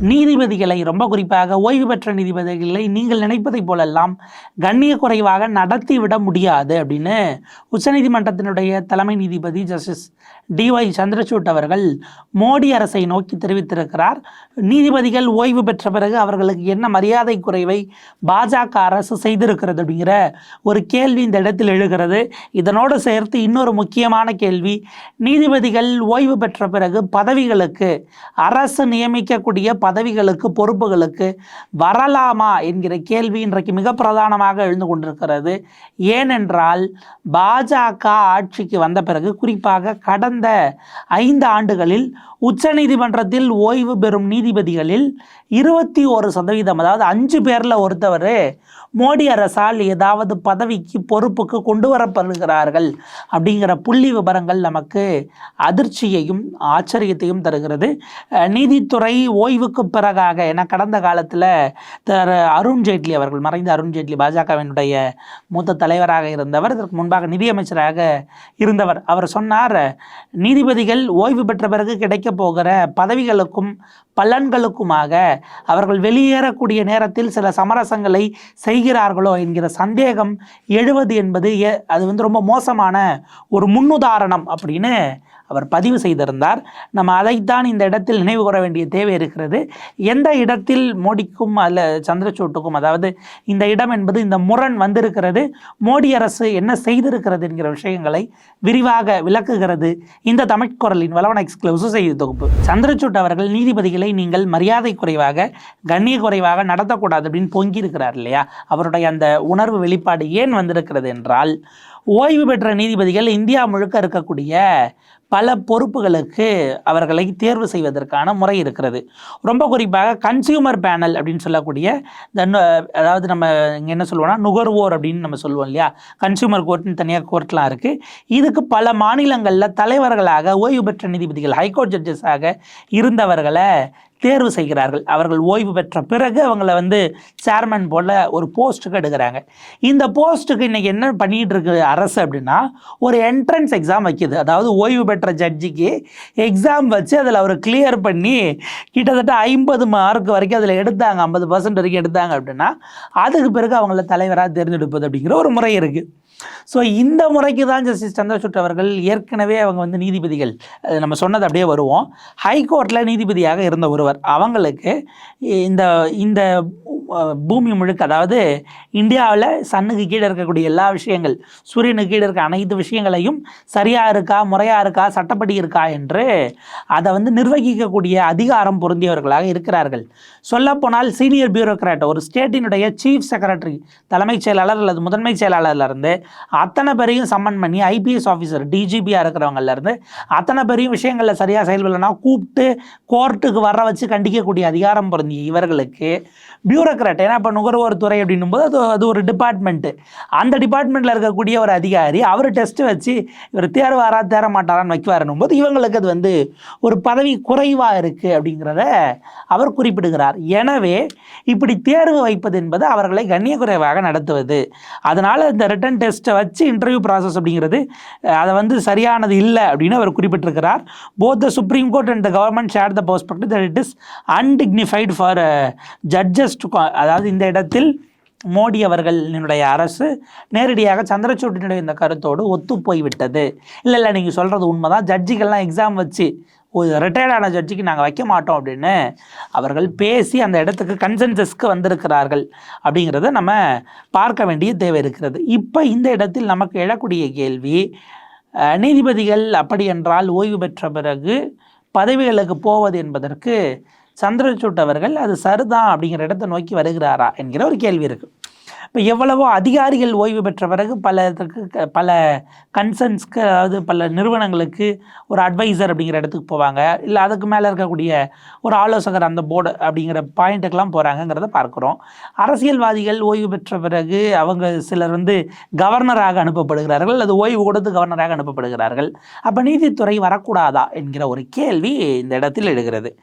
நீதிபதிகளை ரொம்ப குறிப்பாக ஓய்வு பெற்ற நீதிபதிகளை நீங்கள் நினைப்பதைப் போலெல்லாம் கண்ணிய குறைவாக நடத்திவிட முடியாது அப்படின்னு உச்சநீதிமன்றத்தினுடைய தலைமை நீதிபதி ஜஸ்டிஸ் டிஒய் சந்திரசூட் அவர்கள் மோடி அரசை நோக்கி தெரிவித்திருக்கிறார். நீதிபதிகள் ஓய்வு பெற்ற பிறகு அவர்களுக்கு என்ன மரியாதை குறைவை பாஜக அரசு செய்திருக்கிறது அப்படிங்கிற ஒரு கேள்வி இந்த இடத்தில் எழுகிறது. இதனோடு சேர்த்து இன்னொரு முக்கியமான கேள்வி நீதிபதிகள் ஓய்வு பெற்ற பிறகு பதவிகளுக்கு அரசு நியமிக்கக்கூடிய பதவிகளுக்கு பொறுப்புகளுக்கு வரலாமா என்கிற கேள்வி இன்றைக்கு மிக பிரதானமாக எழுந்து கொண்டிருக்கிறது. ஏனென்றால் பாஜக ஆட்சிக்கு வந்த பிறகு குறிப்பாக கடந்த ஐந்து ஆண்டுகளில் உச்சநீதிமன்றத்தில் ஓய்வு பெறும் நீதிபதிகளில் இருபத்தி ஒரு சதவீதம் அதாவது அஞ்சு பேரில் ஒருத்தவர் மோடி அரசால் ஏதாவது பதவிக்கு பொறுப்புக்கு கொண்டு வரப்படுகிறார்கள் அப்படிங்கிற புள்ளி விவரங்கள் நமக்கு அதிர்ச்சியையும் ஆச்சரியத்தையும் தருகிறது. நீதித்துறை ஓய்வு ஓய்வுக்கு பிறகாக என கடந்த காலத்தில் திரு அருண் ஜேட்லி அவர்கள் மறைந்த அருண்ஜேட்லி பாஜகவினுடைய மூத்த தலைவராக இருந்தவர் இதற்கு முன்பாக நிதியமைச்சராக இருந்தவர். அவர் சொன்னார் நீதிபதிகள் ஓய்வு பெற்ற பிறகு கிடைக்க போகிற பதவிகளுக்கும் பலன்களுக்குமாக அவர்கள் வெளியேறக்கூடிய நேரத்தில் சில சமரசங்களை செய்கிறார்களோ என்கிற சந்தேகம் எழுவது என்பது எ- அது வந்து ரொம்ப மோசமான ஒரு முன்னுதாரணம் அப்படின்னு அவர் பதிவு செய்திருந்தார். நம்ம அதைத்தான் இந்த இடத்தில் நினைவு கூற வேண்டிய தேவை இருக்கிறது. எந்த இடத்தில் மோடிக்கும் அல்ல சந்திரசூட்டுக்கும் அதாவது இந்த இடம் என்பது இந்த முரண் வந்திருக்கிறது மோடி அரசு என்ன செய்திருக்கிறது என்கிற விஷயங்களை விரிவாக விளக்குகிறது இந்த தமிழ்குரலின் வளவன எக்ஸ்க்ளூசிவ் செய்தி தொகுப்பு. சந்திரசூட் அவர்கள் நீதிபதிகளை நீங்கள் மரியாதை குறைவாக கண்ணிய குறைவாக நடத்தக்கூடாது அப்படின்னு பொங்கி இருக்கிறார் இல்லையா? அவருடைய அந்த உணர்வு வெளிப்பாடு ஏன் வந்திருக்கிறது என்றால் ஓய்வு பெற்ற நீதிபதிகள் இந்தியா முழுக்க இருக்கக்கூடிய பல பொறுப்புகளுக்கு அவர்களை தேர்வு செய்வதற்கான முறை இருக்கிறது. ரொம்ப குறிப்பாக கன்சியூமர் பேனல் அப்படின்னு சொல்லக்கூடிய இந்த அதாவது நம்ம இங்கே என்ன சொல்லுவோம்னா நுகர்வோர் அப்படின்னு நம்ம சொல்லுவோம் இல்லையா? கன்சியூமர் கோர்ட்னு தனியாக கோர்ட்லாம் இருக்குது இதுக்கு பல மாநிலங்களில் தலைவர்களாக ஓய்வு பெற்ற நீதிபதிகள் ஹைகோர்ட் ஜட்ஜஸாக இருந்தவர்களை தேர்வு செய்கிறார்கள். அவர்கள் ஓய்வு பெற்ற பிறகு அவங்கள வந்து சேர்மன் போல ஒரு போஸ்ட்டுக்கு எடுக்கிறாங்க. இந்த போஸ்ட்டுக்கு இன்றைக்கி என்ன பண்ணிகிட்டு இருக்கு அரசு அப்படின்னா ஒரு என்ட்ரன்ஸ் எக்ஸாம் வைக்கிது. அதாவது ஓய்வு பெற்ற ஜட்ஜிக்கு எக்ஸாம் வச்சு அதில் அவர் கிளியர் பண்ணி கிட்டத்தட்ட ஐம்பது மார்க் வரைக்கும் அதில் எடுத்தாங்க. ஐம்பது பர்சன்ட் வரைக்கும் எடுத்தாங்க அப்படின்னா அதுக்கு பிறகு அவங்கள தலைவராக தேர்ந்தெடுப்பது அப்படிங்கிற ஒரு முறை இருக்குது ஸோ இந்த முறைக்கு தான் ஜஸ்டிஸ் சந்திரசூட் அவர்கள் ஏற்கனவே அவங்க வந்து நீதிபதிகள் நம்ம சொன்னது அப்படியே வருவோம். ஹைகோர்ட்டில் நீதிபதியாக இருந்த ஒருவர் அவங்களுக்கு இந்த இந்த பூமி முழுக்க அதாவது இந்தியாவில் சன்னுக்கு கீழே இருக்கக்கூடிய எல்லா விஷயங்கள் சூரியனுக்கு கீழே இருக்க அனைத்து விஷயங்களையும் சரியாக இருக்கா முறையாக இருக்கா சட்டப்படி இருக்கா என்று அதை வந்து நிர்வகிக்கக்கூடிய அதிகாரம் பொருந்தியவர்களாக இருக்கிறார்கள். சொல்லப்போனால் சீனியர் பியூரோக்ராட் ஒரு ஸ்டேட்டினுடைய சீஃப் செக்ரட்டரி தலைமைச் செயலாளர் அல்லது முதன்மை செயலாளர்லேருந்து அத்தனை பேரையும் சம்மன் பண்ணி ஐபிஎஸ் ஆஃபீஸர் டிஜிபியாக இருக்கிறவங்கல இருந்து அத்தனை பேரையும் விஷயங்களில் சரியாக செயல்படலைன்னா கூப்பிட்டு கோர்ட்டுக்கு வர வச்சு கண்டிக்கக்கூடிய அதிகாரம் பொருந்திய இவர்களுக்கு பியூரோக்ராட் ஏன்னா இப்போ நுகர்வோர் துறை அப்படின்னும் போது அது அது ஒரு டிபார்ட்மெண்ட்டு அந்த டிபார்ட்மெண்ட்டில் இருக்கக்கூடிய ஒரு அதிகாரி அவர் டெஸ்ட்டு வச்சு இவர் தேர்வாரா தேர மாட்டாரான்னு வைக்குவாருன்னும் போது இவங்களுக்கு அது வந்து ஒரு பதவி குறைவாக இருக்குது அப்படிங்கிறத அவர் குறிப்பிடுகிறார். எனவே இப்படி தேர்வு வைப்பது என்பது அவர்களை கண்ணியக்குறைவாக நடத்துவது. அதனால் இந்த ரிட்டன் டெஸ்ட்டை வச்சு இன்டர்வியூ ப்ராசஸ் அப்படிங்கிறது அதை வந்து சரியானது இல்லை அப்படின்னு அவர் குறிப்பிட்டிருக்கிறார். Both the Supreme Court and the government share the perspective that it is undignified for judges to அதாவது இந்த இடத்தில் மோடி அவர்களினுடைய அரசு நேரடியாக சந்திரசூட்டினுடைய இந்த கருத்தோடு ஒத்து போய்விட்டது இல்லை இல்லை நீங்கள் சொல்கிறது உண்மைதான். ஜட்ஜிகள்லாம் எக்ஸாம் வச்சு ஒரு ரிட்டையர்டான ஜட்ஜிக்கு நாங்கள் வைக்க மாட்டோம் அப்படின்னு அவர்கள் பேசி அந்த இடத்துக்கு கன்சென்சஸ்க்கு வந்திருக்கிறார்கள் அப்படிங்கிறத நம்ம பார்க்க வேண்டிய தேவை இருக்கிறது. இப்போ இந்த இடத்தில் நமக்கு எழக்கூடிய கேள்வி நீதிபதிகள் அப்படி என்றால் ஓய்வு பெற்ற பிறகு பதவிகளுக்கு போவது என்பதற்கு சந்திரசூட் அவர்கள் அது சருதா அப்படிங்கிற இடத்தை நோக்கி வருகிறாரா என்கிற ஒரு கேள்வி இருக்குது இப்போ எவ்வளவோ அதிகாரிகள் ஓய்வு பெற்ற பிறகு பல இதுக்கு க- பல கன்சர்ன்ஸ்க்கு அதாவது பல நிறுவனங்களுக்கு ஒரு அட்வைசர் அப்படிங்கிற இடத்துக்கு போவாங்க. இல்லை அதுக்கு மேலே இருக்கக்கூடிய ஒரு ஆலோசகர் அந்த போர்டு அப்படிங்கிற பாயிண்ட்டுக்கெல்லாம் போகிறாங்கங்கிறத பார்க்குறோம். அரசியல்வாதிகள் ஓய்வு பெற்ற பிறகு அவங்க சிலர் வந்து கவர்னராக அனுப்பப்படுகிறார்கள் அல்லது ஓய்வு கொடுத்து கவர்னராக அனுப்பப்படுகிறார்கள். அப்போ நீதித்துறை வரக்கூடாதா என்கிற ஒரு கேள்வி இந்த இடத்தில் எழுகிறது.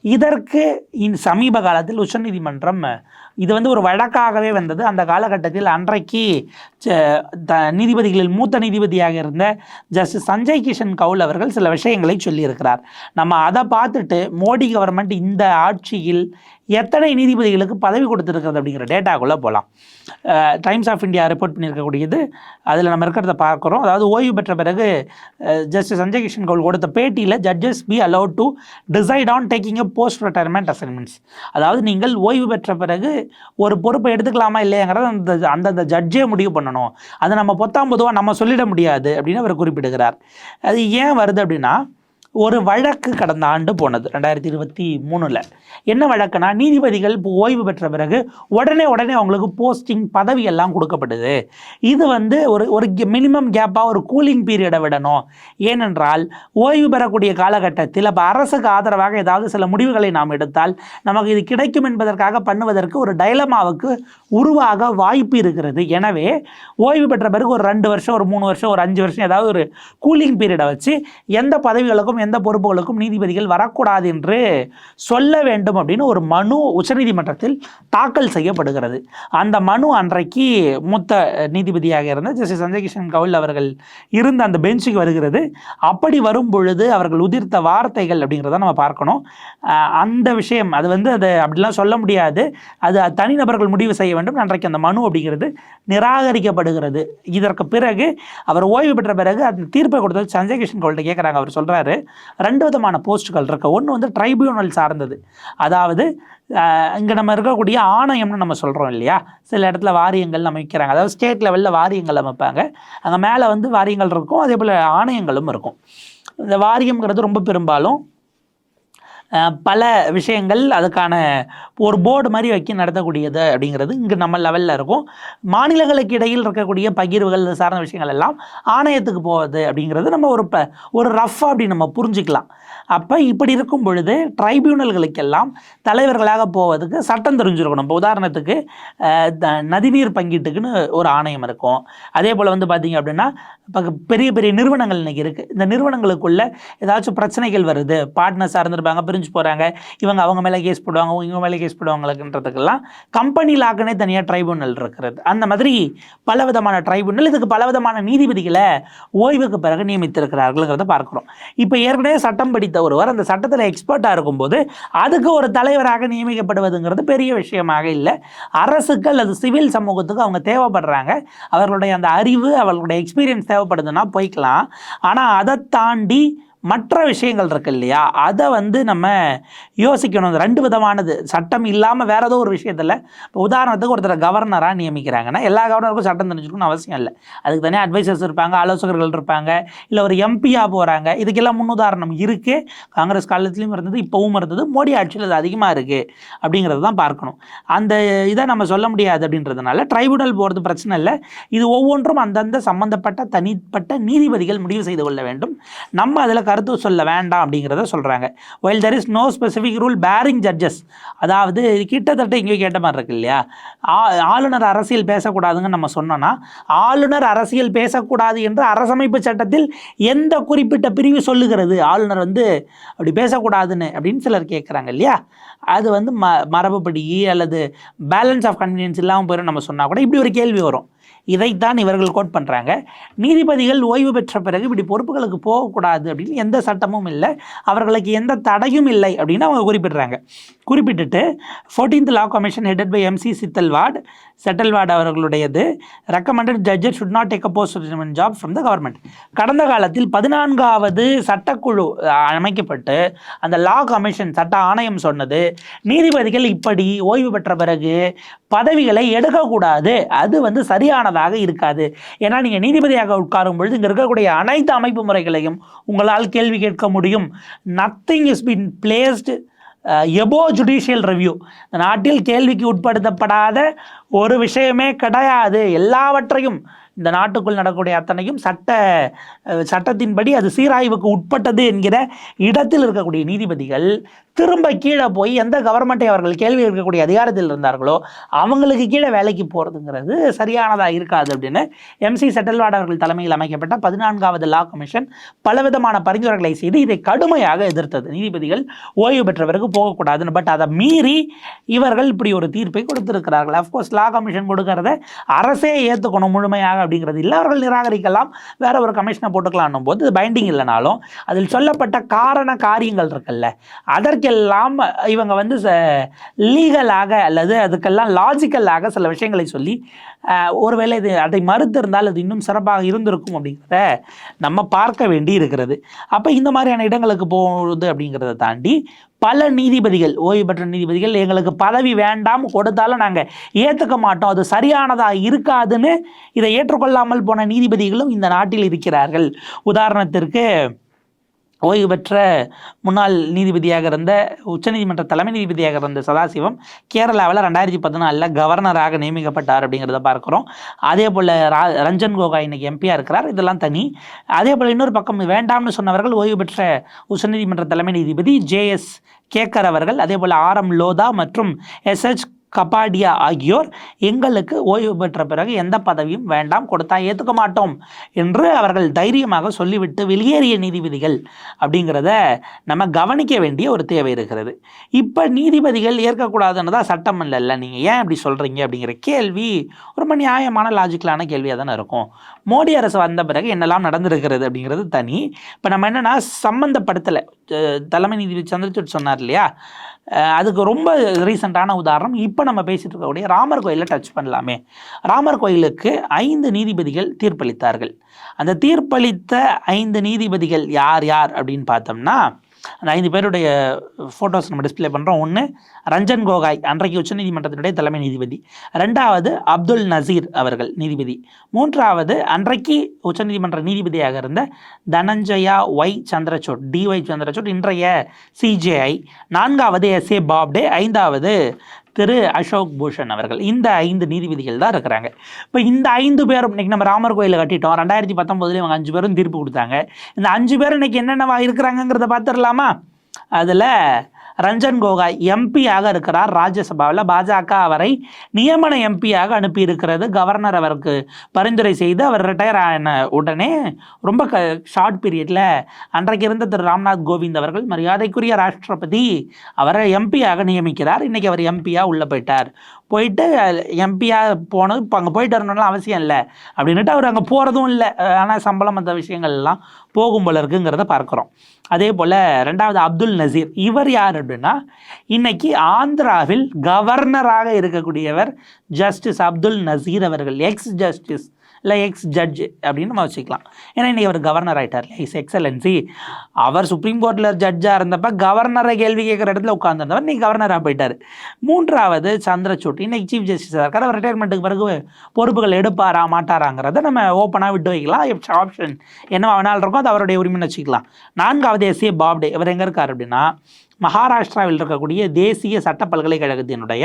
இதற்கு இன் சமீப காலத்தில் உச்சநீதிமன்றம் இது வந்து ஒரு வழக்காகவே வந்தது. அந்த காலகட்டத்தில் அன்றைக்கு த- நீதிபதிகளில் மூத்த நீதிபதியாக இருந்த ஜஸ்டிஸ் சஞ்சய் கிஷன் கவுல் அவர்கள் சில விஷயங்களை சொல்லியிருக்கிறார். நம்ம அதை பார்த்துட்டு மோடி கவர்மெண்ட் இந்த ஆட்சியில் எத்தனை நீதிபதிகளுக்கு பதவி கொடுத்துருக்கிறது அப்படிங்கிற டேட்டாக்குள்ளே போகலாம் டைம்ஸ் ஆஃப் இந்தியா ரிப்போர்ட் பண்ணியிருக்கக்கூடியது. அதில் நம்ம இருக்கிறத பார்க்குறோம். அதாவது ஓய்வு பெற்ற பிறகு ஜஸ்டிஸ் சஞ்சய் கிஷன் கவுல் கொடுத்த பேட்டியில் judges be allowed to decide on taking a post retirement assignments அதாவது நீங்கள் ஓய்வு பெற்ற பிறகு ஒரு பொறுப்பை எடுத்துக்கலாமா இல்லையாங்கிறத அந்த அந்தந்த ஜட்ஜே முடிவு பண்ணணும். அதை நம்ம பொத்தாம் பொதுவாக நம்ம சொல்லிட முடியாது அப்படின்னு அவர் குறிப்பிடுகிறார். அது ஏன் வருது அப்படின்னா ஒரு வழக்கு கடந்த ஆண்டு போனது ரெண்டாயிரத்தி இருபத்தி மூணில். என்ன வழக்குனா நீதிபதிகள் ஓய்வு பெற்ற பிறகு உடனே உடனே அவங்களுக்கு போஸ்டிங் பதவி எல்லாம் கொடுக்கப்படுது. இது வந்து ஒரு ஒரு மினிமம் கேப்பாக ஒரு கூலிங் பீரியடை விடணும். ஏனென்றால் ஓய்வு பெறக்கூடிய காலகட்டத்தில் அப்போ அரசுக்கு ஆதரவாக ஏதாவது சில முடிவுகளை நாம் எடுத்தால் நமக்கு இது கிடைக்கும் என்பதற்காக பண்ணுவதற்கு ஒரு டைலமாவுக்கு உருவாக வாய்ப்பு இருக்கிறது. எனவே ஓய்வு பெற்ற பிறகு ஒரு ரெண்டு வருஷம் ஒரு மூணு வருஷம் ஒரு அஞ்சு வருஷம் ஏதாவது ஒரு கூலிங் பீரியடை வச்சு எந்த பதவிகளுக்கும் எந்த பொறுப்புகளுக்கும் நீதிபதிகள் வரக்கூடாது என்று சொல்ல வேண்டும் அப்படின்னு ஒரு மனு உச்சநீதிமன்றத்தில் தாக்கல் செய்யப்படுகிறது. அந்த மனு அன்றைக்கு மூத்த நீதிபதியாக இருந்த ஜஸ்டிஸ் சஞ்சய் கிஷன் கவுல் அவர்கள் இருந்த அந்த பெஞ்சுக்கு வருகிறது. அப்படி வரும் பொழுது அவர்கள் உதிர்த்த வார்த்தைகள் அப்படிங்கிறத நம்ம பார்க்கணும். அந்த விஷயம் அது வந்து அது அப்படிலாம் சொல்ல முடியாது. அது தனிநபர்கள் முடிவு செய்ய வேண்டும். அன்றைக்கு அந்த மனு அப்படிங்கிறது நிராகரிக்கப்படுகிறது. இதற்கு பிறகு அவர் ஓய்வு பெற்ற பிறகு அந்த தீர்ப்பை கொடுத்தது சஞ்சய் கிஷன் கவுல்கிட்ட கேட்குறாங்க அவர் சொல்கிறாரு ரெண்டு விதமான போஸ்ட்டுகள் இருக்குது ஒன்று வந்து ட்ரைபியூனல் சார்ந்தது. அதாவது இங்கே நம்ம இருக்கக்கூடிய ஆணையம்னு நம்ம சொல்கிறோம் இல்லையா? சில இடத்துல வாரியங்கள் நம்ம வைக்கிறாங்க. அதாவது ஸ்டேட் லெவலில் வாரியங்கள் அமைப்பாங்க. அங்கே மேலே வந்து வாரியங்கள் இருக்கும். அதே போல் ஆணையங்களும் இருக்கும். இந்த வாரியம்ங்கிறது ரொம்ப பெரும்பாலும் பல விஷயங்கள் அதுக்கான ஒரு போர்டு மாதிரி வைக்க நடத்தக்கூடியது அப்படிங்கிறது இங்கே நம்ம லெவலில் இருக்கும். மாநிலங்களுக்கு இடையில் இருக்கக்கூடிய பகிர்வுகள் சார்ந்த விஷயங்கள் எல்லாம் ஆணையத்துக்கு போவது அப்படிங்கிறது நம்ம ஒரு ப ஒரு ரஃப்பாக அப்படி நம்ம புரிஞ்சுக்கலாம். அப்போ இப்படி இருக்கும் பொழுது ட்ரைபியூனல்களுக்கெல்லாம் தலைவர்களாக போவதுக்கு சட்டம் தெரிஞ்சிருக்கணும். இப்போ உதாரணத்துக்கு த- நதிநீர் பங்கீட்டுக்குன்னு ஒரு ஆணையம் இருக்கும். அதே போல் வந்து பார்த்தீங்க அப்படின்னா இப்போ பெரிய பெரிய நிறுவனங்கள் இன்றைக்கி இருக்குது இந்த நிறுவனங்களுக்குள்ள ஏதாச்சும் பிரச்சனைகள் வருது பார்ட்னர்ஸாக இருந்திருப்பாங்க பிரிஞ்சு போகிறாங்க இவங்க அவங்க மேலே கேஸ் போடுவாங்க இவங்க மேலே கேஸ் போடுவாங்களுக்குன்றதுக்கெல்லாம் கம்பெனி லாக்குனே தனியாக ட்ரைபுனல் இருக்கிறது. அந்த மாதிரி பல விதமான ட்ரைபுனல் இதுக்கு பல விதமான நீதிபதிகளை ஓய்வுக்கு பிறகு நியமித்திருக்கிறார்கள்ங்கிறத பார்க்குறோம். இப்போ ஏற்கனவே சட்டம் படித்த ஒருவர் அந்த சட்டத்தில் எக்ஸ்பர்ட்டாக இருக்கும்போது அதுக்கு ஒரு தலைவராக நியமிக்கப்படுவதுங்கிறது பெரிய விஷயமாக இல்லை. அரசுக்கு அல்லது சிவில் சமூகத்துக்கு அவங்க தேவைப்படுறாங்க. அவர்களுடைய அந்த அறிவு அவர்களுடைய எக்ஸ்பீரியன்ஸ் தேவைப்படுதுன்னா போய்க்கலாம். ஆனால் அதை தாண்டி மற்ற விஷயங்கள் இருக்கு இல்லையா? அதை வந்து நம்ம யோசிக்கணும் ரெண்டு விதமானது. சட்டம் இல்லாமல் வேற ஏதோ ஒரு விஷயத்தில் இப்போ உதாரணத்துக்கு ஒருத்தர் கவர்னராக நியமிக்கிறாங்கன்னா எல்லா கவர்னருக்கும் சட்டம் தெரிஞ்சுக்கணும்னு அவசியம் இல்லை. அதுக்கு தனியாக அட்வைசர்ஸ் இருப்பாங்க ஆலோசகர்கள் இருப்பாங்க இல்லை ஒரு எம்பியாக போகிறாங்க இதுக்கெல்லாம் முன்னுதாரணம் இருக்குது காங்கிரஸ் காலத்துலேயும் இருந்தது இப்போவும் இருந்தது. மோடி ஆட்சியில் அது அதிகமாக இருக்குது அப்படிங்கிறது தான் பார்க்கணும். அந்த இதை நம்ம சொல்ல முடியாது அப்படின்றதுனால ட்ரைபுனல் போகிறது பிரச்சனை இல்லை. இது ஒவ்வொன்றும் அந்தந்த சம்பந்தப்பட்ட தனிப்பட்ட நீதிபதிகள் முடிவு செய்து கொள்ள வேண்டும். நம்ம அதில் கருத்து சொல்ல வேண்டாம் அப்படிங்கிறத சொல்கிறாங்க while there is no specific rule barring judges அதாவது கிட்டத்தட்ட இங்கே கேட்ட மாதிரி இருக்கு இல்லையா? ஆ- ஆளுநர் அரசியல் பேசக்கூடாதுன்னு நம்ம சொன்னோன்னா ஆளுநர் அரசியல் பேசக்கூடாது என்று அரசமைப்பு சட்டத்தில் எந்த குறிப்பிட்ட பிரிவு சொல்லுகிறது? ஆளுநர் வந்து அப்படி பேசக்கூடாதுன்னு அப்படின்னு சிலர் கேட்குறாங்க இல்லையா? அது வந்து ம மரபுப்படி அல்லது பேலன்ஸ் ஆஃப் கன்வீனியன்ஸ் இல்லாமல் போயிடும் நம்ம சொன்னால் கூட. இப்படி ஒரு கேள்வி வரும். இதைத்தான் இவர்கள் கோட் பண்ணுறாங்க நீதிபதிகள் ஓய்வு பெற்ற பிறகு இப்படி பொறுப்புகளுக்கு போகக்கூடாது அப்படின்னு எந்த சட்டமும் இல்லை. அவர்களுக்கு எந்த தடையும் இல்லை அப்படின்னு அவங்க குறிப்பிடுறாங்க. குறிப்பிட்டுட்டு 14th law commission headed by MC Setalvad Setalvad அவர்களுடையது. Recommended judges should not take a post job from the government கடந்த காலத்தில் பதினான்காவது சட்டக்குழு அமைக்கப்பட்டு அந்த லா கமிஷன் சட்ட ஆணையம் சொன்னது நீதிபதிகள் இப்படி ஓய்வு பெற்ற பிறகு பதவிகளை எடுக்கக்கூடாது. அது வந்து சரியானதாக இருக்காது. ஏன்னா நீங்கள் நீதிபதியாக உட்காரும் பொழுது இங்கே இருக்கக்கூடிய அனைத்து அமைப்பு முறைகளையும் உங்களால் கேள்வி கேட்க முடியும். Nothing is been placed above judicial review நாட்டில் கேள்விக்கு உட்படுத்தப்படாத ஒரு விஷயமே கிடையாது. எல்லாவற்றையும் இந்த நாட்டுக்குள் நடக்கக்கூடிய அத்தனையும் சட்ட சட்டத்தின்படி அது சீராய்வுக்கு உட்பட்டது என்கிற இடத்தில் இருக்கக்கூடிய நீதிபதிகள் திரும்ப கீழே போய் எந்த கவர்மெண்ட்டை அவர்கள் கேள்வி இருக்கக்கூடிய அதிகாரத்தில் இருந்தார்களோ அவங்களுக்கு கீழே வேலைக்கு போகிறதுங்கிறது சரியானதாக இருக்காது அப்படின்னு எம்சி செட்டல்வாட் அவர்கள் தலைமையில் அமைக்கப்பட்ட பதினான்காவது லா கமிஷன் பலவிதமான பரிந்துரைகளை செய்து இதை கடுமையாக எதிர்த்தது. நீதிபதிகள் ஓய்வு பெற்றவருக்கு போகக்கூடாதுன்னு பட் அதை மீறி இவர்கள் இப்படி ஒரு தீர்ப்பை கொடுத்திருக்கிறார்கள். அஃப்கோர்ஸ் லா கமிஷன் கொடுக்கறத அரசே ஏற்றுக்கணும் முழுமையாக அப்படிங்கிறது இல்லை. அவர்கள் நிராகரிக்கலாம். வேற ஒரு கமிஷனை போட்டுக்கலாம்னும் போது பைண்டிங் இல்லைனாலும் அதில் சொல்லப்பட்ட காரண காரியங்கள் இருக்குல்ல அதற்கெல்லாம் இவங்க வந்து லீகலாக அல்லது அதுக்கெல்லாம் லாஜிக்கலாக சில விஷயங்களை சொல்லி ஒருவேளை இது அதை மறுத்திருந்தால் அது இன்னும் சிறப்பாக இருந்திருக்கும் அப்படிங்கிறத நம்ம பார்க்க வேண்டி இருக்கிறது அப்போ இந்த மாதிரியான இடங்களுக்கு போகுது அப்படிங்கிறத தாண்டி பல நீதிபதிகள் ஓய்வு பெற்ற நீதிபதிகள் எங்களுக்கு பதவி வேண்டாம் கொடுத்தாலும் நாங்கள் ஏற்றுக்க மாட்டோம். அது சரியானதாக இருக்காதுன்னு இதை ஏற்றுக்கொள்ளாமல் போன நீதிபதிகளும் இந்த நாட்டில் இருக்கிறார்கள். உதாரணத்திற்கு ஓய்வு பெற்ற முன்னாள் நீதிபதியாக இருந்த உச்சநீதிமன்ற தலைமை நீதிபதியாக இருந்த சதாசிவம் கேரளாவில் ரெண்டாயிரத்தி பதினாலில் கவர்னராக நியமிக்கப்பட்டார் அப்படிங்கிறத பார்க்குறோம். அதே போல் ரா ரஞ்சன் கோகாய் இன்னைக்கு எம்பியாக இருக்கிறார். இதெல்லாம் தனி. அதே போல் இன்னொரு பக்கம் வேண்டாம்னு சொன்னவர்கள் ஓய்வு பெற்ற உச்சநீதிமன்ற தலைமை நீதிபதி ஜேஎஸ் கேக்கர் அவர்கள் அதே போல் ஆர் எம் லோதா மற்றும் எஸ்ஹெச் கபாடியா ஆகியோர் எங்களுக்கு ஓய்வு பெற்ற பிறகு எந்த பதவியும் வேண்டாம் கொடுத்தா ஏற்றுக்க மாட்டோம் என்று அவர்கள் தைரியமாக சொல்லிவிட்டு வெளியேறிய நீதிபதிகள் அப்படிங்கிறத நம்ம கவனிக்க வேண்டிய ஒரு தேவை இருக்கிறது. இப்போ நீதிபதிகள் ஏற்கக்கூடாதுன்னு தான் சட்டம் இல்லைல்ல. நீங்கள் ஏன் இப்படி சொல்கிறீங்க அப்படிங்கிற கேள்வி ரொம்ப நியாயமான லாஜிக்கலான கேள்வியாக தானே இருக்கும். மோடி அரசு வந்த பிறகு என்னெல்லாம் நடந்திருக்கிறது அப்படிங்கிறது தனி. இப்போ நம்ம என்னென்னா சம்மந்தப்படுத்தலை தலைமை நீதிபதி சந்திரசூட் சொன்னார் இல்லையா? அதுக்கு ரொம்ப ரீசெண்டான உதாரணம். இப்போ நம்ம பேசிகிட்டு இருக்கக்கூடிய ராமர் கோயிலில் டச் பண்ணலாமே. ராமர் கோயிலுக்கு ஐந்து நீதிபதிகள் தீர்ப்பளித்தார்கள். அந்த தீர்ப்பளித்த ஐந்து நீதிபதிகள் யார் யார் அப்படின்னு பார்த்தோம்னா அந்த ஐந்து பேருடைய ஃபோட்டோஸ் நம்ம டிஸ்ப்ளே பண்ணுறோம் ஒன்று ரஞ்சன் கோகாய் அன்றைக்கு உச்சநீதிமன்றத்தினுடைய தலைமை நீதிபதி. ரெண்டாவது அப்துல் நசீர் அவர்கள் நீதிபதி. மூன்றாவது அன்றைக்கு உச்சநீதிமன்ற நீதிபதியாக இருந்த Dhananjaya Y Chandrachud D Y Chandrachud இன்றைய சிஜேஐ நான்காவது எஸ் ஏ பாப்டே ஐந்தாவது திரு அசோக் பூஷன் அவர்கள். இந்த ஐந்து நீதிபதிகள் தான் இருக்கிறாங்க. இப்போ இந்த ஐந்து பேரும் இன்னைக்கு நம்ம ராமர் கோயிலில் கட்டிட்டோம். ரெண்டாயிரத்தி பத்தொம்போதுல இவங்க அஞ்சு பேரும் தீர்ப்பு கொடுத்தாங்க. இந்த அஞ்சு பேரும் இன்றைக்கி என்னென்னவா இருக்கிறாங்கங்கிறத பார்த்துடலாமா? அதில் ரஞ்சன் கோகாய் எம்பியாக இருக்கிறார் ராஜ்யசபாவில். பாஜக அவரை நியமன எம்பியாக அனுப்பியிருக்கிறது கவர்னர் அவருக்கு. பரிந்துரை செய்து அவர் ரிட்டையர் ஆன உடனே ரொம்ப க ஷார்ட் பீரியடில் அன்றைக்கு இருந்த திரு ராம்நாத் கோவிந்த் அவர்கள் மரியாதைக்குரிய ராஷ்டிரபதி அவரை எம்பியாக நியமிக்கிறார். இன்றைக்கி அவர் எம்பியாக உள்ளே போயிட்டார். போயிட்டு எம்பியாக போனது இப்போ அங்கே போயிட்டு வரணும்லாம் அவசியம் இல்லை. அப்படின்னுட்டு அவர் அங்கே போகிறதும் இல்லை. ஆனால் சம்பளம் அந்த விஷயங்கள் எல்லாம் போகும் போல இருக்குங்கிறத பார்க்குறோம். அதே போல் ரெண்டாவது அப்துல் நசீர். இவர் யார் அப்படின்னா இன்னைக்கு ஆந்திராவில் கவர்னராக இருக்கக்கூடியவர் ஜஸ்டிஸ் அப்துல் நசீர் அவர்கள் எக்ஸ் ஜஸ்டிஸ் இல்லை எக்ஸ் ஜட்ஜ் அப்படின்னு நம்ம வச்சுக்கலாம். ஏன்னா இன்றைக்கி அவர் கவர்னர் ஆகிட்டார் இஸ் எக்ஸலன்சி அவர் சுப்ரீம் கோர்ட்டில் ஜட்ஜாக இருந்தப்ப கவர்னரை கேள்வி கேட்குற இடத்துல உட்காந்துருந்தவர் இன்றைக்கி கவர்னராக போயிட்டார். மூன்றாவது சந்திரசூட். இன்னைக்கு சீஃப் ஜஸ்டிஸாக இருக்கார். அவர் ரிட்டையர்மெண்ட்டுக்கு பிறகு பொறுப்புகள் எடுப்பாரா மாட்டாராங்கிறத நம்ம ஓப்பனாக விட்டு வைக்கலாம். ஆப்ஷன் என்ன வேணாலும் இருக்கோ அது அவருடைய உரிமைன்னு வச்சுக்கலாம். நான்காவது எஸ்ஏ பாப்டே இவர் எங்கே இருக்கார் அப்படின்னா மகாராஷ்டிராவில் இருக்கக்கூடிய தேசிய சட்ட பல்கலைக்கழகத்தினுடைய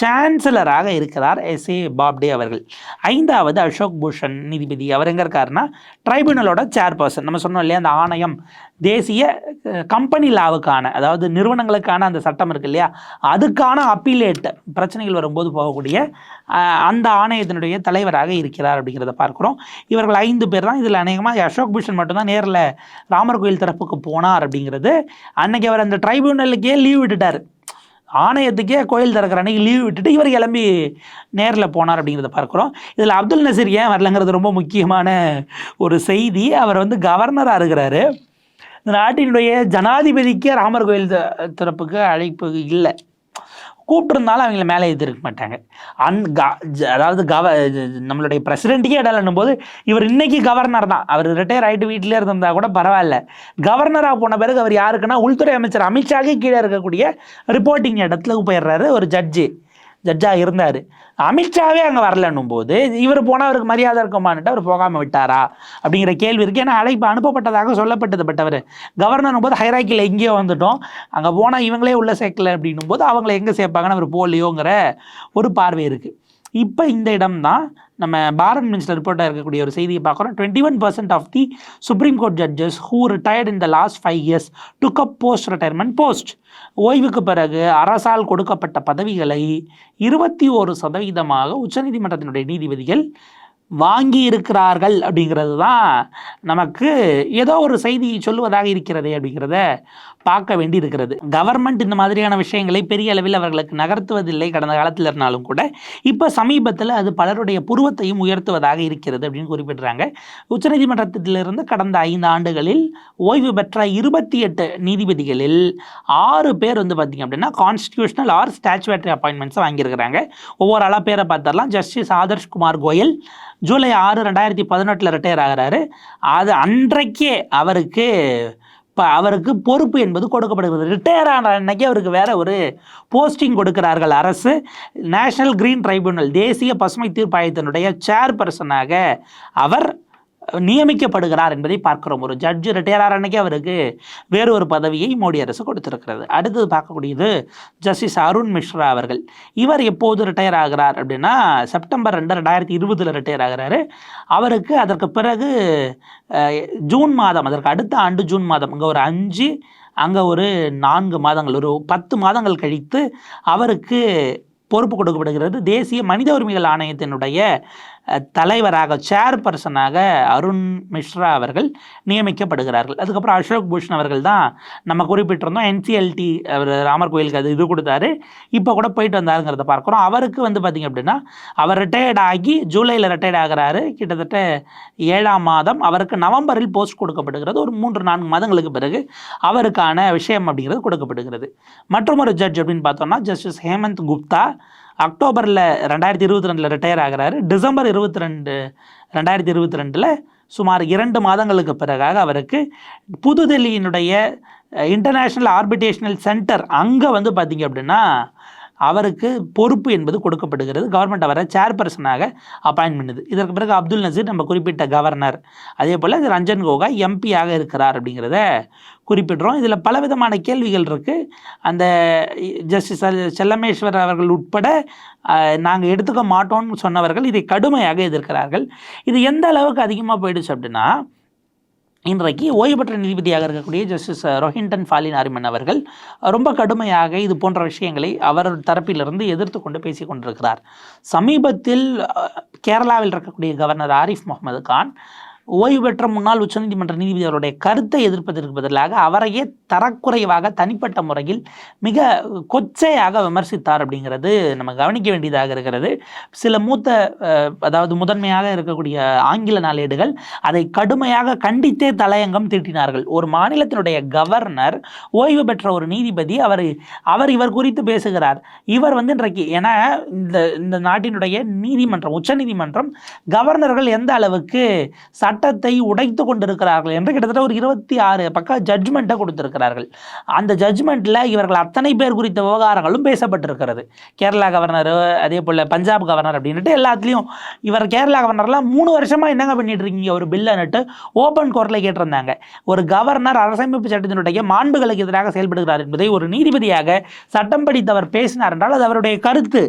சான்சலராக இருக்கிறார் எஸ் ஏ பாப்டே அவர்கள். ஐந்தாவது அசோக் பூஷன் நீதிபதி. அவர் எங்கே இருக்காருன்னா ட்ரைபுனலோட சேர்பர்சன் நம்ம சொன்னோம் இல்லையா அந்த ஆணையம் தேசிய கம்பெனி லாவுக்கான அதாவது நிறுவனங்களுக்கான அந்த சட்டம் இருக்கு இல்லையா? அதுக்கான அப்பீலேட் பிரச்சனைகள் வரும்போது போகக்கூடிய அந்த ஆணையத்தினுடைய தலைவராக இருக்கிறார் அப்படிங்கிறத பார்க்குறோம். இவர்கள் ஐந்து பேர் தான். இதில் அநேகமாக அசோக் பூஷன் மட்டும்தான் நேரில் ராமர் கோயில் தரப்புக்கு போனார் அப்படிங்கிறது. அன்னைக்கு அவர் அந்த ட்ரைபியூனலுக்கே லீவ் விட்டுட்டார். ஆணையத்துக்கே கோயில் திறக்கிற அன்னைக்கு லீவ் விட்டுட்டு இவர் கிளம்பி நேரில் போனார் அப்படிங்கிறத பார்க்குறோம். இதில் அப்துல் நசீர் ஏன் வரலங்கிறது ரொம்ப முக்கியமான ஒரு செய்தி. அவர் வந்து கவர்னராக இருக்கிறாரு. இந்த நாட்டினுடைய ஜனாதிபதிக்கே ராமர் கோயில் த- திறப்புக்கு அழைப்பு இல்லை. கூப்பிட்டுருந்தாலும் அவங்கள மேலே ஏற்றிருக்க மாட்டாங்க. அந் க ஜ- அதாவது கவ நம்மளுடைய பிரசிடெண்ட்டுக்கே இடம்னும் போது இவர் இன்னைக்கு கவர்னர் தான். அவர் ரிட்டையர் ஆகிட்டு வீட்டிலே இருந்திருந்தா கூட பரவாயில்ல. கவர்னராக போன பிறகு அவர் யாருக்குன்னா உள்துறை அமைச்சர் அமித்ஷாக்கு கீழே இருக்கக்கூடிய ரிப்போர்ட்டிங் இடத்துல போயிடுறாரு ஒரு ஜட்ஜு ஜட்ஜாக இருந்தார். அமித்ஷாவே அங்கே வரலன்னும் போது இவர் போனால் அவருக்கு மரியாதை இருக்குமான்ட்டு அவர் போகாமல் விட்டாரா? அப்படிங்கிற கேள்வி இருக்குது ஏன்னா அழைப்பு அனுப்பப்பட்டதாக சொல்லப்பட்டது. பட்டவர் கவர்னர் போது ஹைராக்கில் எங்கேயோ வந்துட்டோம். அங்கே போனால் இவங்களே உள்ள சேர்க்கல அப்படின்னும் போது அவங்கள எங்கே சேர்ப்பாங்கன்னு அவர் போகலையோங்கிற ஒரு பார்வை இருக்குது இப்போ இந்த இடம் தான் நம்ம பாரத் மினிஸ்டர் ரிப்போர்ட்டாக இருக்கக்கூடிய ஒரு செய்தியை பார்க்குறோம். Twenty one percent of the Supreme Court judges who retired in the last five years took up post retirement post ஓய்வுக்கு பிறகு அரசால் கொடுக்கப்பட்ட பதவிகளை இருபத்தி ஒரு சதவீதமாக உச்சநீதிமன்றத்தினுடைய நீதிபதிகள் வாங்கி இருக்கிறார்கள் அப்படிங்கிறது தான் நமக்கு ஏதோ ஒரு செய்தி சொல்லுவதாக இருக்கிறது அப்படிங்கிறத பார்க்க வேண்டி இருக்கிறது கவர்மெண்ட் இந்த மாதிரியான விஷயங்களை பெரிய அளவில் அவர்களுக்கு நகர்த்துவதில்லை கடந்த காலத்தில் இருந்தாலும் கூட. இப்போ சமீபத்தில் அது பலருடைய புருவத்தையும் உயர்த்துவதாக இருக்கிறது அப்படின்னு குறிப்பிடுறாங்க. உச்சநீதிமன்றத்திலிருந்து கடந்த ஐந்து ஆண்டுகளில் ஓய்வு பெற்ற இருபத்தி எட்டு நீதிபதிகளில் ஆறு பேர் வந்து பார்த்திங்க அப்படின்னா கான்ஸ்டியூஷனல் ஆர் ஸ்டாச்சுவேட்டரி அப்பாயின்மெண்ட்ஸை வாங்கியிருக்கிறாங்க. ஒவ்வொரு ஆளாக பேரை பார்த்தரலாம் ஜஸ்டிஸ் ஆதர்ஷ் குமார் கோயல் ஜூலை ஆறு ரெண்டாயிரத்தி பதினெட்டில் ரிட்டையர் ஆகிறாரு. அது அன்றைக்கே அவருக்கு இப்போ அவருக்கு பொறுப்பு என்பது கொடுக்கப்படுகிறது. ரிட்டையர் ஆன அன்னைக்கு அவருக்கு வேற ஒரு போஸ்டிங் கொடுக்கிறார்கள் அரசு. நேஷனல் கிரீன் ட்ரைபியூனல் தேசிய பசுமை தீர்ப்பாயத்தினுடைய சேர்பர்சனாக அவர் நியமிக்கப்படுகிறார் என்பதை பார்க்கிறோம். ஒரு ஜட்ஜு ரிட்டையர் ஆகிற அன்னைக்கு அவருக்கு வேறு ஒரு பதவியை மோடி அரசு கொடுத்திருக்கிறது. அடுத்தது பார்க்கக்கூடியது ஜஸ்டிஸ் அருண் மிஸ்ரா அவர்கள். இவர் எப்போது ரிட்டையர் ஆகிறார் அப்படின்னா செப்டம்பர் ரெண்டு ரெண்டாயிரத்தி இருபதில் ரிட்டையர் ஆகிறாரு. அவருக்கு அதற்கு பிறகு ஜூன் மாதம் அதற்கு அடுத்த ஆண்டு ஜூன் மாதம் அங்கே ஒரு அஞ்சு அங்கே ஒரு நான்கு மாதங்கள் ஒரு பத்து மாதங்கள் கழித்து அவருக்கு பொறுப்பு கொடுக்கப்படுகிறது. தேசிய மனித உரிமைகள் ஆணையத்தினுடைய தலைவராக சேர்பர்சனாக அருண் மிஸ்ரா அவர்கள் நியமிக்கப்படுகிறார்கள். அதுக்கப்புறம் அசோக் பூஷன் அவர்கள் தான் நம்ம குறிப்பிட்டிருந்தோம் என்சிஎல்டி அவர் ராமர் கோயிலுக்கு அது இது கொடுத்தாரு. இப்போ கூட போயிட்டு வந்தாருங்கிறத பார்க்குறோம். அவருக்கு வந்து பார்த்திங்க அப்படின்னா அவர் ரிட்டையர்ட் ஆகி ஜூலையில் ரிட்டையர்ட் ஆகிறாரு. கிட்டத்தட்ட ஏழாம் மாதம் அவருக்கு நவம்பரில் போஸ்ட் கொடுக்கப்படுகிறது. ஒரு மூன்று நான்கு மாதங்களுக்கு பிறகு அவருக்கான விஷயம் அப்படிங்கிறது கொடுக்கப்படுகிறது. மற்றும் ஒரு ஜட்ஜ் அப்படின்னு பார்த்தோம்னா ஜஸ்டிஸ் ஹேமந்த் குப்தா. அக்டோபரில் ரெண்டாயிரத்தி இருபத்தி ரெண்டில் ரிட்டையர் ஆகிறாரு. டிசம்பர் இருபத்தி ரெண்டு ரெண்டாயிரத்தி இருபத்தி ரெண்டில் சுமார் இரண்டு மாதங்களுக்கு பிறகாக அவருக்கு புதுதில்லியினுடைய இன்டர்நேஷ்னல் ஆர்பிடேஷனல் சென்டர் அங்கே வந்து பார்த்திங்க அப்படின்னா அவருக்கு பொறுப்பு என்பது கொடுக்கப்படுகிறது. கவர்மெண்ட் அவரை சேர்பர்சனாக அப்பாயின்ட் பண்ணுது. இதற்கு பிறகு அப்துல் நசீர் நம்ம குறிப்பிட்ட கவர்னர் அதே போல் ரஞ்சன் கோகாய் எம்பியாக இருக்கிறார் அப்படிங்கிறத குறிப்பிடுறோம். இதில் பலவிதமான கேள்விகள் இருக்குது அந்த ஜஸ்டிஸ் செல்லமேஸ்வர் அவர்கள் உட்பட நாங்கள் எடுத்துக்க மாட்டோம்னு சொன்னவர்கள் இதை கடுமையாக எதிர்க்கிறார்கள். இது எந்த அளவுக்கு அதிகமாக போயிடுச்சு அப்படின்னா இன்றைக்கு ஓய்வு பெற்ற நீதிபதியாக இருக்கக்கூடிய ஜஸ்டிஸ் ரோஹிண்டன் ஃபாலின் ஆரிமன் அவர்கள் ரொம்ப கடுமையாக இது போன்ற விஷயங்களை அவர் தரப்பிலிருந்து எதிர்த்து கொண்டு பேசி கொண்டிருக்கிறார். சமீபத்தில் கேரளாவில் இருக்கக்கூடிய கவர்னர் ஆரிஃப் முகமது கான் ஓய்வு பெற்ற முன்னாள் உச்சநீதிமன்ற நீதிபதி அவருடைய கருத்தை எதிர்ப்பதற்கு பதிலாக அவரையே தரக்குறைவாக தனிப்பட்ட முறையில் மிக கொச்சையாக விமர்சித்தார் அப்படிங்கிறது நம்ம கவனிக்க வேண்டியதாக இருக்கிறது. சில மூத்த அதாவது முதன்மையாக இருக்கக்கூடிய ஆங்கில நாளேடுகள் அதை கடுமையாக கண்டித்தே தலையங்கம் தீட்டினார்கள். ஒரு மாநிலத்தினுடைய கவர்னர் ஓய்வு பெற்ற ஒரு நீதிபதி அவர் அவர் இவர் குறித்து பேசுகிறார். இவர் வந்து இன்றைக்கு ஏன்னா இந்த இந்த நாட்டினுடைய நீதிமன்றம் உச்சநீதிமன்றம் கவர்னர்கள் எந்த அளவுக்கு சட்டத்தை உடைத்து கொண்டிருக்கிறார்கள் என்று கிட்டத்தட்ட ஒரு இருபத்தி ஆறு பக்க ஜட்ஜ்மெண்ட்டை கொடுத்திருக்கிறார்கள். அந்த ஜட்ஜ்மெண்ட்டில் இவர்கள் அத்தனை பேர் குறித்த விவகாரங்களும் பேசப்பட்டிருக்கிறது. கேரளா கவர்னர் அதே போல் பஞ்சாப் கவர்னர் அப்படின்ட்டு எல்லாத்துலேயும் இவர் கேரளா கவர்னர்லாம் மூணு வருஷமாக என்னங்க பண்ணிட்டு இருக்கீங்க? ஒரு பில்லுன்னுட்டு ஓப்பன் கோர்ட்டில் கேட்டிருந்தாங்க. ஒரு கவர்னர் அரசமைப்பு சட்டத்தினுடைய மாண்புகளுக்கு எதிராக செயல்படுகிறார் என்பதை ஒரு நீதிபதியாக சட்டம் படித்தவர் பேசினார் என்றால் அது அவருடைய கருத்து.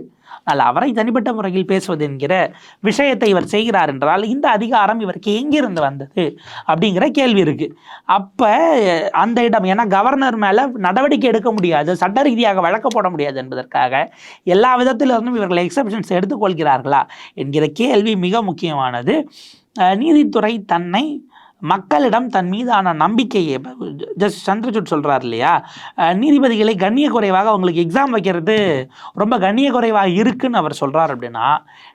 ஆனால் அவரை தனிப்பட்ட முறையில் பேசுவது என்கிற விஷயத்தை இவர் செய்கிறார் என்றால் இந்த அதிகாரம் இவருக்கு எங்கிருந்து வந்தது அப்படிங்கிற கேள்வி இருக்கு. அப்போ அந்த இடம் ஏன்னா கவர்னர் மேலே நடவடிக்கை எடுக்க முடியாது சட்ட ரீதியாக வழக்கு போட முடியாது என்பதற்காக எல்லா விதத்திலிருந்தும் இவர்கள் எக்ஸப்ஷன்ஸ் எடுத்துக்கொள்கிறார்களா என்கிற கேள்வி மிக முக்கியமானது. நீதித்துறை தன்னை மக்களிடம் தன் மீதான நம்பிக்கையை ஜஸ்ட் சந்திரசூட் சொல்கிறார் இல்லையா? நீதிபதிகளை கண்ணிய குறைவாக அவங்களுக்கு எக்ஸாம் வைக்கிறது ரொம்ப கண்ணிய குறைவாக இருக்குன்னு அவர் சொல்கிறார் அப்படின்னா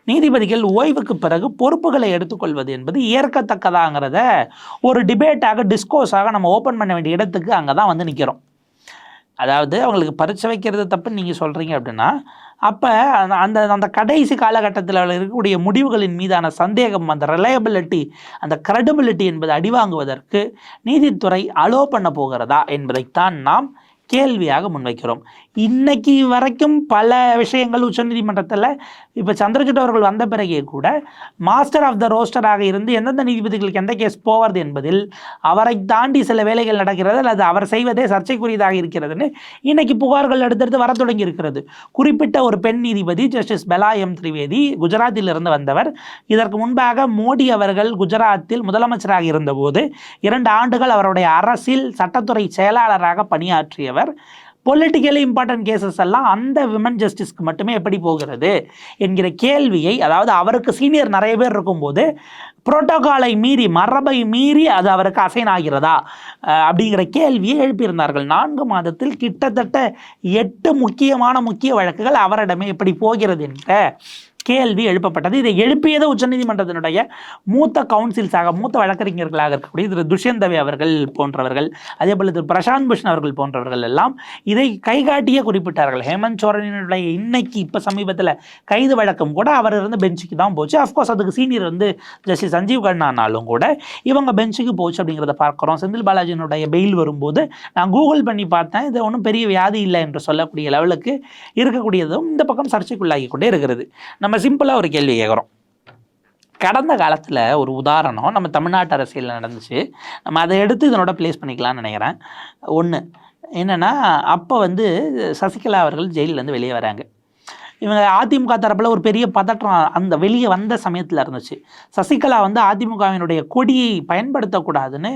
நீதிபதிகள் ஓய்வுக்கு பிறகு பொறுப்புகளை எடுத்துக்கொள்வது என்பது ஏற்கத்தக்கதாங்கிறத ஒரு டிபேட்டாக டிஸ்கோஸாக நம்ம ஓப்பன் பண்ண வேண்டிய இடத்துக்கு அங்கே தான் வந்து நிற்கிறோம் அதாவது அவங்களுக்கு பரிச்சை வைக்கிறது தப்புன்னு நீங்கள் சொல்கிறீங்க அப்படின்னா அப்போ அந்த அந்த அந்த கடைசி காலகட்டத்தில் இருக்கக்கூடிய முடிவுகளின் மீதான சந்தேகம் அந்த ரிலையபிலிட்டி அந்த கிரெடிபிலிட்டி என்பது அடிவாங்குவதற்கு நீதித்துறை அலோ பண்ண போகிறதா என்பதைத்தான் நாம் கேள்வியாக முன்வைக்கிறோம். இன்னைக்கு வரைக்கும் பல விஷயங்கள் உச்சநீதிமன்றத்தில் இப்போ சந்திரசூட் அவர்கள் வந்த பிறகே கூட மாஸ்டர் ஆஃப் த ரோஸ்டராக இருந்து எந்தெந்த நீதிபதிகளுக்கு எந்த கேஸ் போவது என்பதில் அவரை தாண்டி சில வேலைகள் நடக்கிறது அல்லது அவர் செய்வதே சர்ச்சைக்குரியதாக இருக்கிறதுன்னு இன்னைக்கு புகார்கள் அடுத்தடுத்து வர தொடங்கி இருக்கிறது குறிப்பிட்ட ஒரு பெண் நீதிபதி ஜஸ்டிஸ் பெலா எம் திரிவேதி குஜராத்திலிருந்து வந்தவர். இதற்கு முன்பாக மோடி அவர்கள் குஜராத்தில் முதலமைச்சராக இருந்தபோது இரண்டு ஆண்டுகள் அவருடைய அரசில் சட்டத்துறை செயலாளராக பணியாற்றியவர். பொலிட்டிக்கலி இம்பார்ட்டன்ட் கேசஸ் எல்லாம் அந்த விமன் ஜஸ்டிஸ்க்கு மட்டுமே எப்படி போகிறது என்கிற கேள்வியை அதாவது அவருக்கு சீனியர் நிறைய பேர் இருக்கும்போது புரோட்டோகாலை மீறி மரபை மீறி அது அவருக்கு அசைன் ஆகிறதா அப்படிங்கிற கேள்வியை எழுப்பியிருந்தார்கள். நான்கு மாதத்தில் கிட்டத்தட்ட எட்டு முக்கியமான முக்கிய வழக்குகள் அவரிடமே எப்படி போகிறது என்ற கேள்வி எழுப்பப்பட்டது. இதை எழுப்பியது உச்சநீதிமன்றத்தினுடைய மூத்த கவுன்சில்ஸாக மூத்த வழக்கறிஞர்களாக இருக்கக்கூடிய திரு துஷ்யந்த் தவே அவர்கள் போன்றவர்கள் அதே போல திரு பிரசாந்த் பூஷன் அவர்கள் போன்றவர்கள் எல்லாம் இதை கைகாட்டியே குறிப்பிட்டார்கள். ஹேமந்த் சோரனினுடைய இன்னைக்கு இப்போ சமீபத்தில் கைது வழக்கம் கூட அவர் இருந்த பெஞ்சுக்கு தான் போச்சு. அஃப்கோர்ஸ் அதுக்கு சீனியர் வந்து ஜஸ்டிஸ் சஞ்சீவ் கண்ணானாலும் கூட இவங்க பெஞ்சுக்கு போச்சு அப்படிங்கிறத பார்க்குறோம். செந்தில் பாலாஜியினுடைய பெயில் வரும்போது நான் கூகுள் பண்ணி பார்த்தேன். இது ஒன்றும் பெரிய வியாதி இல்லை என்று சொல்லக்கூடிய லெவலுக்கு இருக்கக்கூடியதும் இந்த பக்கம் சர்ச்சைக்குள்ளாகி கொண்டே இருக்கிறது. நம்ம சிம்பிளாக ஒரு கேள்வி கேட்குறோம் கடந்த காலத்தில் ஒரு உதாரணம் நம்ம தமிழ்நாட்டு அரசியலில் நடந்துச்சு. நம்ம அதை எடுத்து இதனோட ப்ளேஸ் பண்ணிக்கலாம்னு நினைக்கிறேன். ஒன்று என்னென்னா அப்போ வந்து சசிகலா அவர்கள் ஜெயிலிலேருந்து வெளியே வராங்க. இவங்க அதிமுக தரப்பில் ஒரு பெரிய பதற்றம் அந்த வெளியே வந்த சமயத்தில் இருந்துச்சு. சசிகலா வந்து அதிமுகவினுடைய கொடியை பயன்படுத்தக்கூடாதுன்னு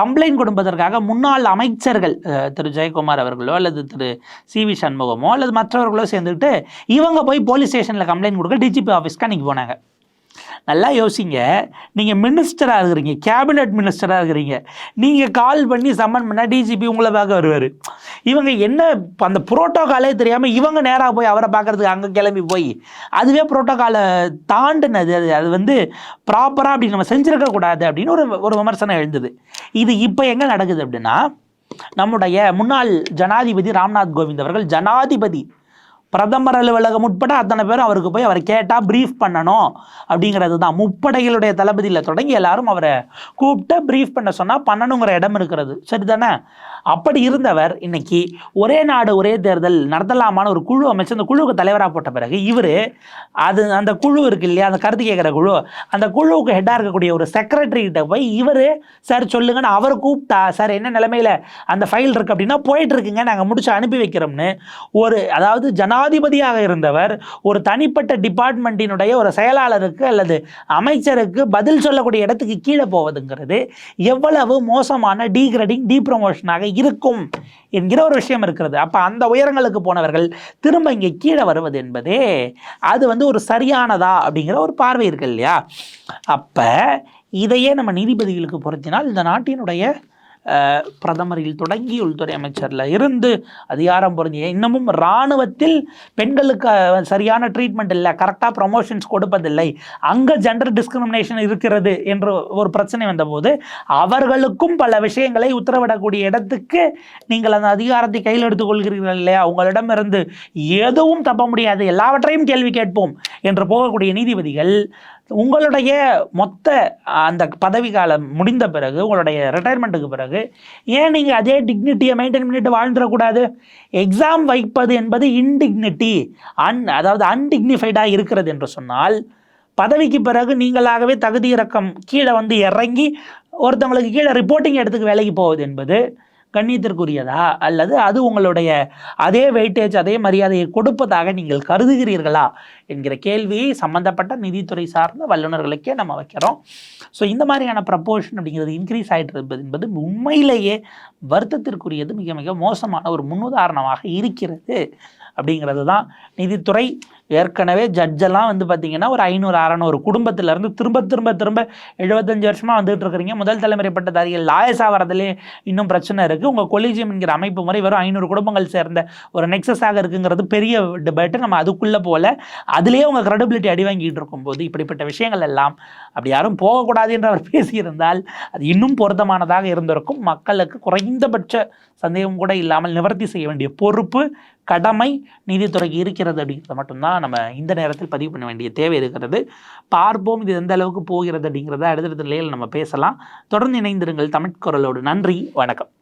கம்ப்ளைண்ட் கொடுப்பதற்காக முன்னாள் அமைச்சர்கள் திரு ஜெயக்குமார் அவர்களோ அல்லது திரு சி வி சண்முகமோ அல்லது மற்றவர்களோ சேர்ந்துக்கிட்டு இவங்க போய் போலீஸ் ஸ்டேஷனில் கம்ப்ளைண்ட் கொடுக்க டிஜிபி ஆஃபீஸ்க்கு அன்றைக்கி போனாங்க. நல்லா யோசிங்க. நீங்கள் மினிஸ்டராக இருக்கிறீங்க கேபினெட் மினிஸ்டராக இருக்கிறீங்க. நீங்கள் கால் பண்ணி சம்மன் பண்ணால் டிஜிபி உங்களை பார்க்க வருவார். இவங்க என்ன அந்த புரோட்டோகாலே தெரியாமல் இவங்க நேராக போய் அவரை பார்க்கறதுக்கு அங்கே கிளம்பி போய் அதுவே புரோட்டோகாலை தாண்டினது. அது அது வந்து ப்ராப்பராக அப்படி நம்ம செஞ்சுருக்கக்கூடாது அப்படின்னு ஒரு ஒரு விமர்சனம் எழுந்தது. இது இப்போ எங்கே நடக்குது அப்படின்னா நம்முடைய முன்னாள் ஜனாதிபதி ராம்நாத் கோவிந்த் அவர்கள் ஜனாதிபதி பிரதமர் அலுவலகம் உட்பட அத்தனை பேரும் அவருக்கு போய் அவரை கேட்டால் ப்ரீஃப் பண்ணணும் அப்படிங்கிறது தான் முப்படைகளுடைய தளபதியில் தொடங்கி எல்லாரும் அவரை கூப்பிட்டு ப்ரீஃப் பண்ண சொன்னால் பண்ணணுங்கிற இடம் இருக்கிறது. சரிதானே? அப்படி இருந்தவர் இன்னைக்கு ஒரே நாடு ஒரே தேர்தல் நடத்தலாமான்னு ஒரு குழு அமைச்சு அந்த குழுவுக்கு தலைவராக போட்ட பிறகு இவர் அது அந்த குழு இருக்கு இல்லையா அந்த கருத்து கேட்குற குழு அந்த குழுவுக்கு ஹெட்டாக இருக்கக்கூடிய ஒரு secretary கிட்ட போய் இவர் சார் சொல்லுங்கன்னு அவர் கூப்பிட்டா சார் என்ன நிலைமையில் அந்த ஃபைல் இருக்குது அப்படின்னா போயிட்டு இருக்குங்க நாங்கள் முடிச்சு அனுப்பி வைக்கிறோம்னு. ஒரு அதாவது ஜனாதிபதியாக இருந்தவர் ஒரு தனிப்பட்ட டிபார்ட்மெண்ட்டினுடைய ஒரு செயலாளருக்கு அல்லது அமைச்சருக்கு பதில் சொல்லக்கூடிய இடத்துக்கு கீழே போவதுங்கிறது எவ்வளவு மோசமான டீக்ரேடிங் டீப்ரமோஷனாக இருக்கும் என்கிற ஒரு விஷயம் இருக்கிறது. அப்போ அந்த உயரங்களுக்கு போனவர்கள் திரும்ப இங்கே கீழே வருவது என்பதே அது வந்து ஒரு சரியானதா அப்படிங்கிற ஒரு பார்வை இருக்கு இல்லையா? அப்போ இதையே நம்ம நீதிபதிகளுக்கு பொருத்தினால் இந்த நாட்டினுடைய பிரதமரில் தொடங்கி உள்துறை அமைச்சரில் இருந்து அதிகாரம் பொருந்திய இன்னமும் இராணுவத்தில் பெண்களுக்கு சரியான ட்ரீட்மெண்ட் இல்லை. கரெக்டாக ப்ரொமோஷன்ஸ் கொடுப்பதில்லை. அங்கே ஜெண்டர் டிஸ்கிரிமினேஷன் இருக்கிறது என்று ஒரு பிரச்சனை வந்தபோது அவர்களுக்கும் பல விஷயங்களை உத்தரவிடக்கூடிய இடத்துக்கு நீங்கள் அந்த அதிகாரத்தை கையில் எடுத்துக்கொள்கிறீர்கள் இல்லையா? உங்களிடமிருந்து எதுவும் தப்ப முடியாது. எல்லாவற்றையும் கேள்வி கேட்போம் என்று போகக்கூடிய நீதிபதிகள் உங்களுடைய மொத்த அந்த பதவி காலம் முடிந்த பிறகு உங்களுடைய ரிட்டையர்மெண்ட்டுக்கு பிறகு ஏன் நீங்கள் அதே டிக்னிட்டியை மெயின்டைன் பண்ணிட்டு வாழ்ந்துடக்கூடாது? எக்ஸாம் வைப்பது என்பது இன்டிக்னிட்டி அன் அதாவது அன்டிக்னிஃபைடாக இருக்கிறது என்று சொன்னால் பதவிக்கு பிறகு நீங்களாகவே தகுதி இறக்கம் கீழே வந்து இறங்கி ஒருத்தவங்களுக்கு கீழே ரிப்போர்ட்டிங் இடத்துக்கு வேலைக்கு போவது என்பது கண்ணியத்திற்குரியதா? அல்லது அது உங்களுடைய அதே வெயிட்டேஜ் அதே மரியாதையை கொடுப்பதாக நீங்கள் கருதுகிறீர்களா? என்கிற கேள்வியை சம்பந்தப்பட்ட நிதித்துறை சார்ந்த வல்லுநர்களுக்கே நம்ம வைக்கிறோம். ஸோ இந்த மாதிரியான ப்ரப்போர்ஷன் அப்படிங்கிறது இன்க்ரீஸ் ஆகிட்டு இருப்பது என்பது உண்மையிலேயே வருத்தத்திற்குரியது மிக மிக மோசமான ஒரு முன்னுதாரணமாக இருக்கிறது அப்படிங்கிறது தான் நிதித்துறை ஏற்கனவே ஜட்ஜெல்லாம் வந்து பார்த்தீங்கன்னா ஒரு ஐநூறு அறநூறு குடும்பத்திலேருந்து திரும்ப திரும்ப திரும்ப எழுபத்தஞ்சு வருஷமாக வந்துகிட்டு இருக்கிறீங்க. முதல் தலைமுறை பட்டதாரிகள் லாயஸ் வரதுலே இன்னும் பிரச்சனை இருக்குது உங்கள் கொலிஜியம் என்கிற அமைப்பு முறை வெறும் ஐநூறு குடும்பங்கள் சேர்ந்த ஒரு நெக்ஸஸாக இருக்குங்கிறது பெரிய டிபேட்டு நம்ம அதுக்குள்ளே போல அதுலேயே உங்கள் க்ரெடிபிலிட்டி அடி வாங்கிட்டு இருக்கும்போது இப்படிப்பட்ட விஷயங்கள் எல்லாம் அப்படி யாரும் போகக்கூடாது என்று அவர் பேசியிருந்தால் அது இன்னும் பொருத்தமானதாக இருந்திருக்கும். மக்களுக்கு குறைந்தபட்ச சந்தேகம் கூட இல்லாமல் நிவர்த்தி செய்ய வேண்டிய பொறுப்பு கடமை நீதித்துறைக்கு இருக்கிறது அப்படிங்கிறத மட்டும்தான் நம்ம இந்த நேரத்தில் பதிவு பண்ண வேண்டிய தேவை இருக்கிறது. பார்ப்போம் இது எந்த அளவுக்கு போகிறது அப்படிங்கிறத அடுத்தடுத்த நிலையில் நம்ம பேசலாம். தொடர்ந்து இணைந்திருங்கள் தமிழ்குரலோடு நன்றி வணக்கம்.